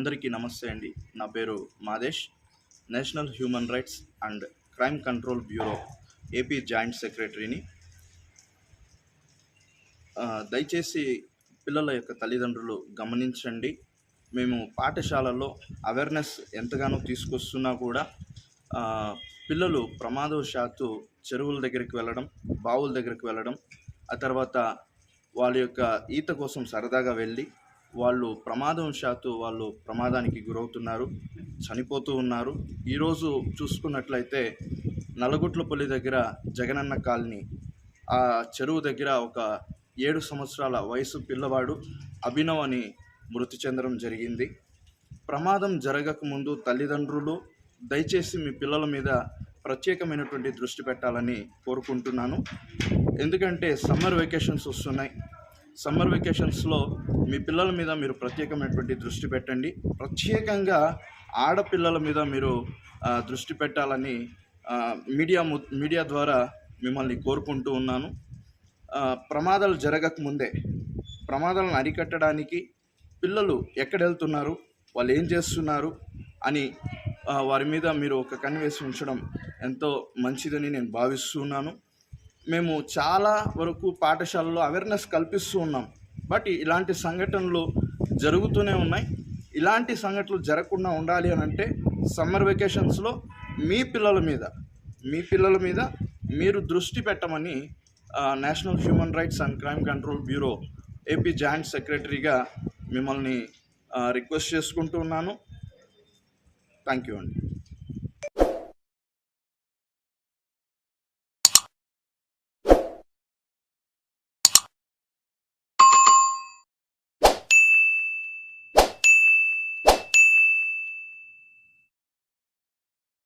అందరికీ నమస్తే అండి. నా పేరు Madesh national human rights and crime control bureau AP joint సెక్రటరీని. దయచేసి పిల్లల యొక్క తల్లిదండ్రులు గమనించండి. మేము పాఠశాలలో అవేర్నెస్ ఎంతగానో తీసుకొస్తున్నా కూడా పిల్లలు ప్రమాదవశాత్తు చెరువుల దగ్గరికి వెళ్ళడం బావుల దగ్గరికి వెళ్ళడం ఆ తర్వాత వాళ్ళ యొక్క ఈత కోసం సరదాగా వెళ్ళి వాళ్ళు ప్రమాదవశాత్తు వాళ్ళు ప్రమాదానికి గురవుతున్నారు చనిపోతూ ఉన్నారు. ఈరోజు చూసుకున్నట్లయితే నలగుట్లపల్లి దగ్గర జగనన్న కాలనీ ఆ చెరువు దగ్గర ఒక ఏడు సంవత్సరాల వయసు పిల్లవాడు అభినవ్ అని మృతి చెందడం జరిగింది. ప్రమాదం జరగకముందు తల్లిదండ్రులు దయచేసి మీ పిల్లల మీద ప్రత్యేకమైనటువంటి దృష్టి పెట్టాలని కోరుకుంటున్నాను. ఎందుకంటే సమ్మర్ వెకేషన్స్ వస్తున్నాయి. సమ్మర్ వెకేషన్స్లో మీ పిల్లల మీద మీరు ప్రత్యేకమైనటువంటి దృష్టి పెట్టండి. ప్రత్యేకంగా ఆడపిల్లల మీద మీరు దృష్టి పెట్టాలని మీడియా ము- మీడియా ద్వారా మిమ్మల్ని కోరుకుంటూ ఉన్నాను. ప్రమాదాలు జరగకముందే ప్రమాదాలను అరికట్టడానికి పిల్లలు ఎక్కడెళ్తున్నారు వాళ్ళు ఏం చేస్తున్నారు అని వారి మీద మీరు ఒక కన్ను వేసి ఉంచడం ఎంతో మంచిదని నేను భావిస్తున్నాను. మేము చాలా వరకు పాఠశాలలో అవేర్నెస్ కల్పిస్తూ ఉన్నాం. బట్ ఇలాంటి సంఘటనలు జరుగుతూనే ఉన్నాయి. ఇలాంటి సంఘటనలు జరగకుండా ఉండాలి అని అంటే సమ్మర్ వెకేషన్స్లో మీ పిల్లల మీద మీ పిల్లల మీద మీరు దృష్టి పెట్టమని national human rights and crime control bureau AP joint సెక్రటరీగా మిమ్మల్ని రిక్వెస్ట్ చేసుకుంటూ ఉన్నాను. థ్యాంక్ యూ అండి.